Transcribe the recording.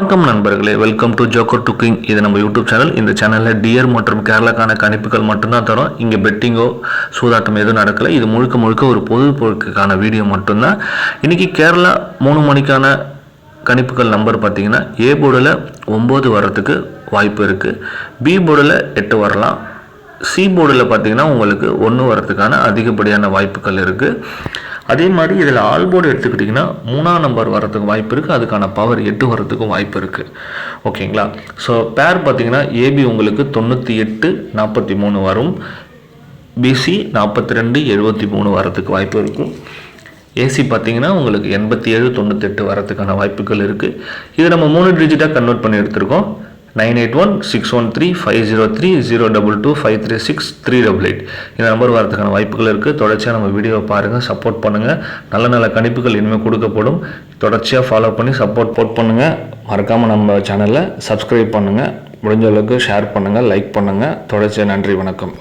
வணக்கம் நண்பர்களே welcome to joker டுக்கிங் இது நம்ம யூடியூப் சேனல் இந்த சேனலில் டியர் மற்றும் கேரளாக்கான கணிப்புகள் மட்டும்தான் தரோம். இங்கே பெட்டிங்கோ சூதாட்டம் எதுவும் நடக்கலை. இது முழுக்க முழுக்க ஒரு பொழுதுபோக்குக்கான வீடியோ மட்டும்தான். இன்றைக்கி கேரளா மூணு மணிக்கான கணிப்புகள் நம்பர் பார்த்தீங்கன்னா ஏ போர்டில் ஒம்பது வரத்துக்கு வாய்ப்பு இருக்குது பி போர்டில் எட்டு வரலாம். சி போர்டில் பார்த்தீங்கன்னா உங்களுக்கு ஒன்று வரதுக்கான அதிகப்படியான வாய்ப்புகள் இருக்குது அதே மாதிரி இதில் ஆல் போர்டு எடுத்துக்கிட்டிங்கன்னா மூணாம் நம்பர் வரதுக்கு வாய்ப்பு இருக்குது அதுக்கான பவர் எட்டு வரதுக்கும் வாய்ப்பு இருக்குது ஓகேங்களா? ஸோ பேர் பார்த்தீங்கன்னா ஏபி உங்களுக்கு தொண்ணூற்றி எட்டு நாற்பத்தி மூணு வரும். பிசி நாற்பத்தி ரெண்டு எழுபத்தி மூணு வரதுக்கு வாய்ப்பு இருக்கும். ஏசி பார்த்தீங்கன்னா உங்களுக்கு எண்பத்தி ஏழு தொண்ணூத்தெட்டு வரதுக்கான வாய்ப்புகள் இருக்குது இது நம்ம மூணு டிஜிட்டாக கன்வெர்ட் பண்ணி எடுத்திருக்கோம். Nine eight one six one three five zero three zero double two five three six three double eight. இந்த நம்பர் வரதுக்கான வாய்ப்புகள் இருக்குது தொடர்ச்சியாக நம்ம வீடியோவை பாருங்கள் சப்போர்ட் பண்ணுங்கள் நல்ல நல்ல கணிப்புகள் இனிமேல் கொடுக்கப்படும். தொடர்ச்சியாக ஃபாலோ பண்ணி சப்போர்ட் போட் பண்ணுங்கள் மறக்காமல் நம்ம சேனலை சப்ஸ்கிரைப் பண்ணுங்கள் முடிஞ்ச அளவுக்கு ஷேர் பண்ணுங்கள் லைக் பண்ணுங்கள் தொடர்ச்சியாக நன்றி வணக்கம்.